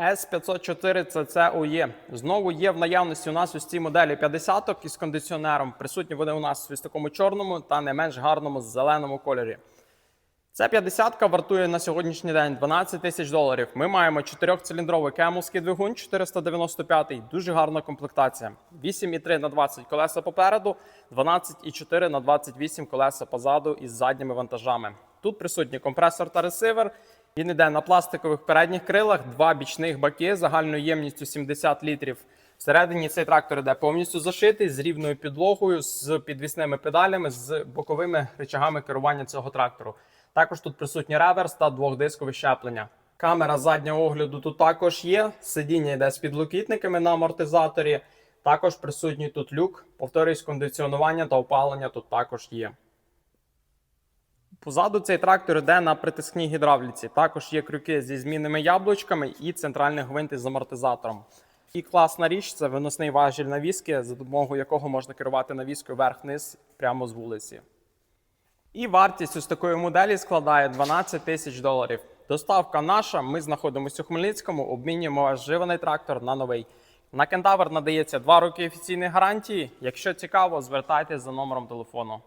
S504 CCOE. Знову є в наявності у нас ось ці моделі 50 із кондиціонером. Присутні вони у нас в такому чорному та не менш гарному зеленому кольорі. Ця 50 вартує на сьогоднішній день 12 тисяч доларів. Ми маємо 4-циліндровий кемовський двигун 495, дуже гарна комплектація. 8,3 на 20 колеса попереду, 12,4 на 28 колеса позаду із задніми вантажами. Тут присутні компресор та ресивер. Він йде на пластикових передніх крилах, два бічних баки загальною ємністю 70 літрів. Всередині цей трактор йде повністю зашитий з рівною підлогою, з підвісними педалями, з боковими рычагами керування цього трактору. Також тут присутній реверс та двохдискове щеплення. Камера заднього огляду тут також є. Сидіння йде з підлокітниками на амортизаторі. Також присутній тут люк. Повторюсь, кондиціонування та опалення тут також є. Позаду цей трактор йде на притискній гідравліці. Також є крюки зі змінними яблучками і центральний гвинт із амортизатором. І класна річ це виносний важіль навіски, за допомогою якого можна керувати навіскою вверх-вниз прямо з вулиці. І вартість ось такої моделі складає 12 тисяч доларів. Доставка наша. Ми знаходимося у Хмельницькому, обмінюємо ваш живаний трактор на новий. На кентавр надається 2 роки офіційної гарантії. Якщо цікаво, звертайтесь за номером телефону.